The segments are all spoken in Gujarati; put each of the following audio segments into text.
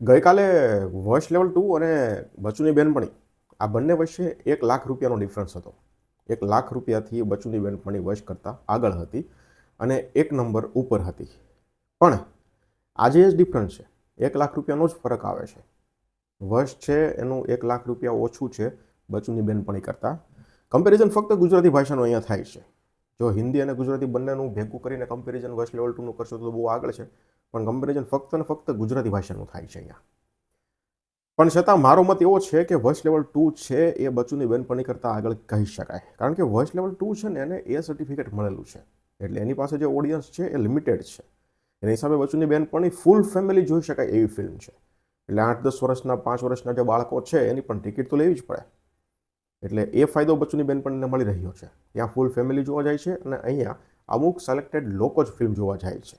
ગઈકાલે વર્ષ લેવલ ટુ અને બચુની બેનપણી, આ બંને વચ્ચે એક લાખ રૂપિયાનો ડિફરન્સ હતો. એક લાખ રૂપિયાથી બચુની બેનપણી વર્ષ કરતાં આગળ હતી અને એક નંબર ઉપર હતી. પણ આજે જ ડિફરન્સ છે. એક લાખ રૂપિયાનો જ ફરક આવે છે. વર્ષ છે એનું એક લાખ રૂપિયા ઓછું છે બચુની બેનપણી કરતાં. કમ્પેરિઝન ફક્ત ગુજરાતી ભાષાનું અહીંયા થાય છે. જો હિન્દી અને ગુજરાતી બંનેનું ભેગું કરીને કમ્પેરિઝન વર્ષ લેવલ ટુનું કરશો તો બહુ આગળ છે. પણ કમ્પેરિઝન ફક્ત ને ફક્ત ગુજરાતી ભાષાનું થાય છે અહીંયા. પણ છતાં મારો મત એવો છે કે વર્ષ લેવલ ટુ છે એ બચ્ચુની બેનપણી કરતાં આગળ કહી શકાય. કારણ કે વર્ષ લેવલ ટુ છે ને એને એ સર્ટિફિકેટ મળેલું છે. એટલે એની પાસે જે ઓડિયન્સ છે એ લિમિટેડ છે. એની હિસાબે બચ્ચુની બેનપણી ફૂલ ફેમિલી જોઈ શકાય એવી ફિલ્મ છે. એટલે આઠ દસ વર્ષના, પાંચ વર્ષના જે બાળકો છે એની પણ ટિકિટ તો લેવી જ પડે. એટલે એ ફાયદો બચ્ચુની બેનપણીને મળી રહ્યો છે. ત્યાં ફૂલ ફેમિલી જોવા જાય છે અને અહીંયા અમુક સિલેક્ટેડ લોકો જ ફિલ્મ જોવા જાય છે.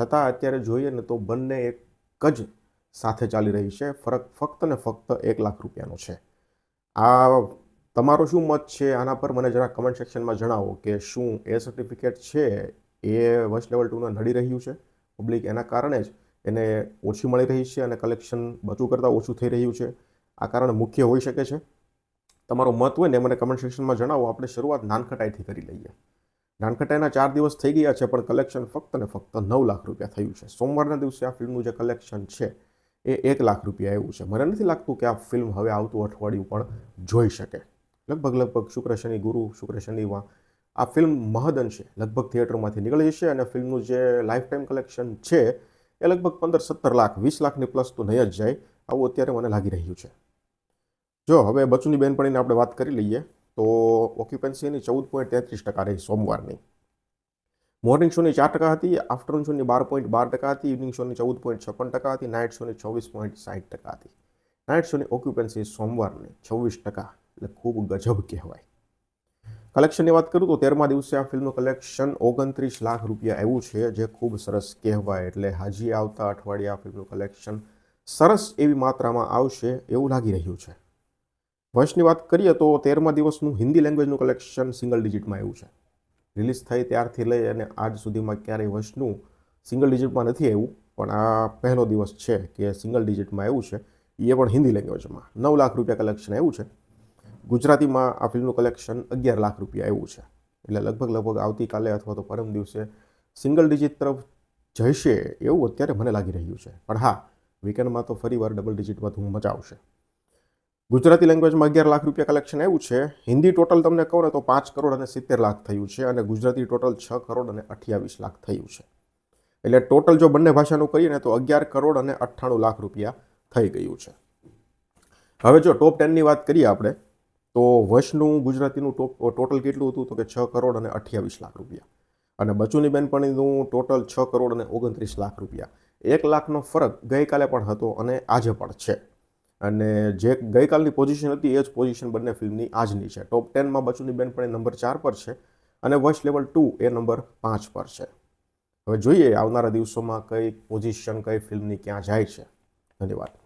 છતાં અત્યારે જોઈએ ને તો બંને એક જ સાથે ચાલી રહી છે. ફરક ફક્ત ને ફક્ત એક લાખ રૂપિયાનો છે. આ તમારો શું મત છે? આના પર મને જરા કમેન્ટ સેક્શનમાં જણાવો કે શું એ સર્ટિફિકેટ છે? એ વર્ષ લેવલ ટુને નડી રહ્યું છે? પબ્લિક એના કારણે જ એને ઓછી મળી રહી છે અને કલેક્શન બચું કરતાં ઓછું થઈ રહ્યું છે. આ કારણ મુખ્ય હોઈ શકે છે. તમારો મત હોય ને મને કમેન્ટ સેક્શનમાં જણાવો. આપણે શરૂઆત નાનખટાઈથી કરી લઈએ. નાનખટાઈના ચાર દિવસ થઈ ગયા છે, પણ કલેક્શન ફક્ત ને ફક્ત નવ લાખ રૂપિયા થયું છે. સોમવારના દિવસે આ ફિલ્મનું જે કલેક્શન છે, એ એક લાખ રૂપિયા એવું છે. મને નથી લાગતું કે આ ફિલ્મ હવે આવતું અઠવાડિયું પણ જોઈ શકે. લગભગ લગભગ શુક્ર શનિ ગુરુ, શુક્ર શનિમાં આ ફિલ્મ મહદઅંશે લગભગ થિયેટરમાંથી નીકળી જશે અને ફિલ્મનું જે લાઈફ ટાઈમ કલેક્શન છે, એ લગભગ પંદર સત્તર લાખ, વીસ લાખની પ્લસ તો નહીં જ જાય. આવું અત્યારે મને લાગી રહ્યું છે. જો હવે બચુની બેનપણીને આપણે વાત કરી લઈએ, તો ઓક્યુપન્સીની ચૌદ પોઈન્ટ તેત્રીસ ટકા રહી સોમવારની. મોર્નિંગ શોની ચાર ટકા હતી આફ્ટરનૂન શોની બાર પોઈન્ટ બાર ટકા હતી ઇવનિંગ શોની ચૌદ પોઈન્ટ છપ્પન ટકા હતી નાઇટ શોની ચોવીસ પોઈન્ટ સાઠ ટકા હતી. નાઇટ શોની ઓક્યુપન્સી સોમવારની છવ્વીસ ટકા, એટલે ખૂબ ગજબ કહેવાય. કલેક્શનની વાત કરું તો તેરમા દિવસે આ ફિલ્મનું કલેક્શન ઓગણત્રીસ લાખ રૂપિયા એવું છે, જે ખૂબ સરસ કહેવાય. એટલે હાજી આવતા અઠવાડિયે આ ફિલ્મનું કલેક્શન સરસ એવી માત્રામાં આવશે એવું લાગી રહ્યું છે. વર્ષની વાત કરીએ તો તેરમા દિવસનું હિન્દી લેંગ્વેજનું કલેક્શન સિંગલ ડિજિટમાં એવું છે. રિલીઝ થઈ ત્યારથી લઈ અને આજ સુધીમાં ક્યારેય વર્ષનું સિંગલ ડિજિટમાં નથી આવ્યું, પણ આ પહેલો દિવસ છે કે સિંગલ ડિજિટમાં આવ્યું છે. એ પણ હિન્દી લેંગ્વેજમાં નવ લાખ રૂપિયા કલેક્શન આવ્યું છે. ગુજરાતીમાં આ ફિલ્મનું કલેક્શન અગિયાર લાખ રૂપિયા આવ્યું છે. એટલે લગભગ લગભગ આવતીકાલે અથવા તો પરમ દિવસે સિંગલ ડિજિટ તરફ જશે એવું અત્યારે મને લાગી રહ્યું છે. પણ હા વીકેન્ડમાં તો ફરીવાર ડબલ ડિજિટમાં ધૂમ મચાવશે. ગુજરાતી લેંગ્વેજમાં અગિયાર લાખ રૂપિયા કલેક્શન આવ્યું છે. હિન્દી ટોટલ તમને કહો ને તો પાંચ કરોડ અને સિત્તેર લાખ થયું છે અને ગુજરાતી ટોટલ છ કરોડ અને અઠ્યાવીસ લાખ થયું છે. એટલે ટોટલ જો બંને ભાષાનું કરીએ ને તો અગિયાર કરોડ અને અઠ્ઠાણું લાખ રૂપિયા થઈ ગયું છે. હવે જો ટોપ ટેનની વાત કરીએ આપણે, તો વર્ષનું ગુજરાતીનું ટોપ ટોટલ કેટલું હતું? તો કે છ કરોડ અને અઠ્યાવીસ લાખ રૂપિયા. અને બચુની બેનપણીનું ટોટલ છ કરોડ અને ઓગણત્રીસ લાખ રૂપિયા. એક લાખનો ફરક ગઈકાલે પણ હતો અને આજે પણ છે. અને જે ગઈકાલની પોઝિશન હતી, એ જ પોઝિશન બંને ફિલ્મની આજની છે. ટોપ ટેનમાં બચુની બેનપણી નંબર ચાર પર છે અને વોઇસ લેવલ ટુ એ નંબર પાંચ પર છે. હવે જોઈએ આવનારા દિવસોમાં કઈ પોઝિશન કઈ ફિલ્મની ક્યાં જાય છે. ધન્યવાદ.